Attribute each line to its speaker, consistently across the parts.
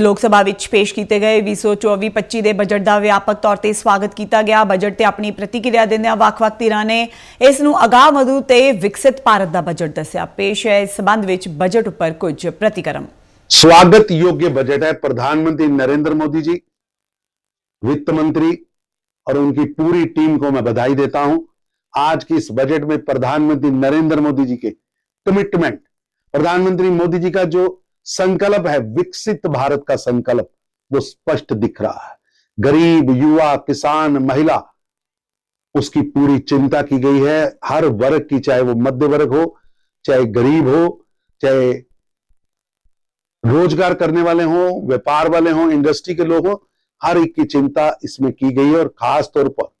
Speaker 1: ਲੋਕ ਸਭਾ ਵਿੱਚ ਪੇਸ਼ ਕੀਤੇ ਗਏ 2024-25 ਦੇ ਬਜਟ ਦਾ ਵਿਆਪਕ ਤੌਰ ਤੇ ਸਵਾਗਤ ਕੀਤਾ ਗਿਆ ਬਜਟ ਤੇ ਆਪਣੀ ਪ੍ਰਤੀਕਿਰਿਆ ਦਿੰਦਿਆਂ ਵੱਖ-ਵੱਖ ਧਿਰਾਂ ਨੇ ਇਸ ਨੂੰ ਅਗਾਹ ਵਧੂ ਤੇ ਵਿਕਸਿਤ ਭਾਰਤ ਦਾ ਬਜਟ ਦੱਸਿਆ ਪੇਸ਼ ਹੈ ਇਸ ਸਬੰਧ ਵਿੱਚ ਬਜਟ ਉੱਪਰ ਕੁਝ ਪ੍ਰਤੀਕਰਮ
Speaker 2: स्वागत योग्य बजट है प्रधानमंत्री नरेंद्र मोदी जी वित्त मंत्री और उनकी पूरी टीम को मैं बधाई देता हूं आज की इस बजट में प्रधानमंत्री नरेंद्र मोदी जी के कमिटमेंट प्रधानमंत्री मोदी जी का जो संकल्प है, विकसित भारत का संकल्प, वो स्पष्ट दिख रहा है। गरीब, युवा, किसान, महिला, उसकी पूरी चिंता की गई है। हर वर्ग की, चाहे वो मध्य वर्ग हो, चाहे गरीब हो, चाहे रोज़गार करने वाले हों, व्यापार वाले हों, इंडस्ट्री के लोग हों, हर एक की चिंता इसमें की गई है। और खास तौर पर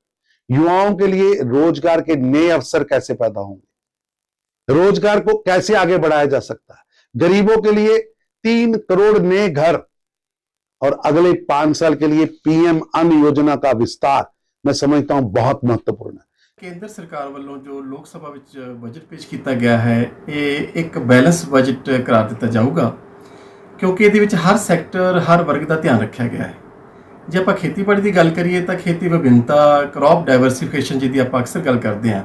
Speaker 2: युवाओं के लिए रोज़गार के नए अवसर कैसे पैदा होंगे? रोज़गार को कैसे आगे बढ़ाया जा सकता है? गरीबों के लिए तीन करोड़ नए घर और अगले पांच साल के लिए पीएम अन्न योजना का विस्तार मैं समझता हूं बहुत महत्वपूर्ण है
Speaker 3: ਕੇਂਦਰ ਸਰਕਾਰ ਵੱਲੋਂ ਜੋ ਲੋਕ ਸਭਾ ਵਿੱਚ ਬਜਟ ਪੇਸ਼ ਕੀਤਾ ਗਿਆ ਹੈ ਇਹ ਇੱਕ ਬੈਲੈਂਸ ਬਜਟ ਕਰਾਰ ਦਿੱਤਾ ਜਾਊਗਾ ਕਿਉਂਕਿ ਇਹਦੇ ਵਿੱਚ ਹਰ ਸੈਕਟਰ ਹਰ ਵਰਗ ਦਾ ਧਿਆਨ ਰੱਖਿਆ ਗਿਆ ਹੈ ਜੇ ਆਪਾਂ ਖੇਤੀਬਾੜੀ ਦੀ ਗੱਲ ਕਰੀਏ ਤਾਂ ਖੇਤੀ ਵਿਭਿੰਨਤਾ ਕ੍ਰੌਪ ਡਾਈਵਰਸਿਫਿਕੇਸ਼ਨ ਜਿਹਦੀ ਆਪਾਂ ਅਕਸਰ ਗੱਲ ਕਰਦੇ ਹਾਂ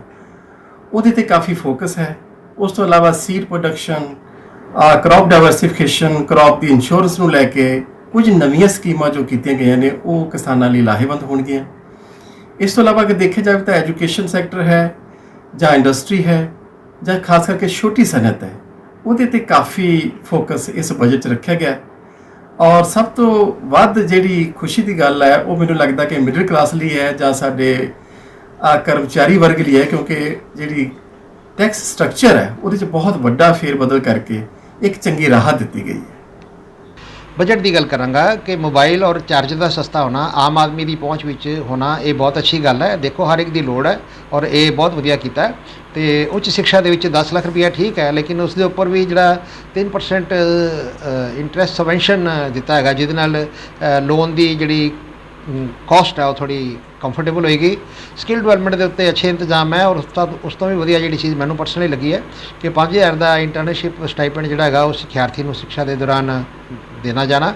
Speaker 3: ਉਹਦੇ ਤੇ ਕਾਫੀ ਫੋਕਸ ਹੈ ਉਸ ਤੋਂ ਇਲਾਵਾ seed production crop diversification crop ਦੀ ਇੰਸ਼ੋਰੈਂਸ ਨੂੰ ਲੈ ਕੇ ਕੁਝ ਨਵੀਆਂ ਸਕੀਮਾਂ ਜੋ ਕੀਤੀਆਂ ਗਈਆਂ ਨੇ, ਉਹ ਕਿਸਾਨਾਂ ਲਈ ਲਾਹੇਵੰਦ ਹੋਣਗੀਆਂ। ਇਸ ਤੋਂ ਇਲਾਵਾ ਅਗਰ ਦੇਖਿਆ ਜਾਵੇ ਤਾਂ ਐਜੂਕੇਸ਼ਨ ਸੈਕਟਰ ਹੈ, ਜਾਂ ਇੰਡਸਟਰੀ ਹੈ, ਜਾਂ ਖਾਸ ਕਰਕੇ ਛੋਟੀ ਸਨਅਤ ਹੈ, ਉਹਦੇ ਤੇ ਕਾਫੀ ਫੋਕਸ ਇਸ ਬਜਟ 'ਚ ਰੱਖਿਆ ਗਿਆ। ਔਰ ਸਭ ਤੋਂ ਵੱਧ ਜਿਹੜੀ ਖੁਸ਼ੀ ਦੀ ਗੱਲ ਹੈ, ਉਹ ਮੈਨੂੰ ਲੱਗਦਾ ਕਿ ਮਿਡਲ ਕਲਾਸ ਲਈ ਹੈ, ਜਾਂ ਸਾਡੇ ਕਰਮਚਾਰੀ ਵਰਗ ਲਈ ਹੈ, ਕਿਉਂਕਿ ਜਿਹੜੀ ਟੈਕਸ ਸਟਰਕਚਰ ਹੈ, ਉਹਦੇ 'ਚ ਬਹੁਤ ਵੱਡਾ ਫੇਰ ਬਦਲ ਕਰਕੇ ਇੱਕ ਚੰਗੀ ਰਾਹਤ ਦਿੱਤੀ ਗਈ ਹੈ।
Speaker 4: ਬਜਟ ਦੀ ਗੱਲ ਕਰਾਂਗਾ ਕਿ ਮੋਬਾਈਲ ਔਰ ਚਾਰਜਰ ਦਾ ਸਸਤਾ ਹੋਣਾ ਆਮ ਆਦਮੀ ਦੀ ਪਹੁੰਚ ਵਿੱਚ ਹੋਣਾ ਇਹ ਬਹੁਤ ਅੱਛੀ ਗੱਲ ਹੈ। ਦੇਖੋ, ਹਰ ਇੱਕ ਦੀ ਲੋੜ ਹੈ ਔਰ ਇਹ ਬਹੁਤ ਵਧੀਆ ਕੀਤਾ ਹੈ। ਤੇ ਉੱਚ ਸਿੱਖਿਆ ਦੇ ਵਿੱਚ 10 ਲੱਖ ਰੁਪਇਆ ਠੀਕ ਹੈ, ਲੇਕਿਨ ਉਸ ਦੇ ਉੱਪਰ ਵੀ ਜਿਹੜਾ 3% ਇੰਟਰਸਟ ਸਬਵੈਂਸ਼ਨ ਦਿੱਤਾ ਹੈਗਾ, ਜਿਹਦੇ ਨਾਲ ਲੋਨ ਦੀ ਜਿਹੜੀ ਕਾਸਟ ਹੈ, ਉਹ ਥੋੜੀ ਕੰਫਰਟੇਬਲ ਹੋਏਗੀ। ਸਕਿੱਲ ਡਿਵੈਲਪਮੈਂਟ ਦੇ ਉੱਤੇ ਅੱਛੇ ਇੰਤਜ਼ਾਮ ਹੈ ਔਰ ਉਸ ਤੋਂ ਉਸ ਤੋਂ ਵੀ ਵਧੀਆ ਜਿਹੜੀ ਚੀਜ਼ ਮੈਨੂੰ ਪਰਸਨਲੀ ਲੱਗੀ ਹੈ ਕਿ 5000 ਦਾ ਇੰਟਰਨਸ਼ਿਪ ਸਟਾਈਪੈਂਡ ਜਿਹੜਾ ਹੈਗਾ, ਉਹ ਸਿੱਖਿਆਰਥੀ ਨੂੰ ਸਿੱਖਿਆ ਦੇ ਦੌਰਾਨ ਦੇਣਾ ਜਾਣਾ।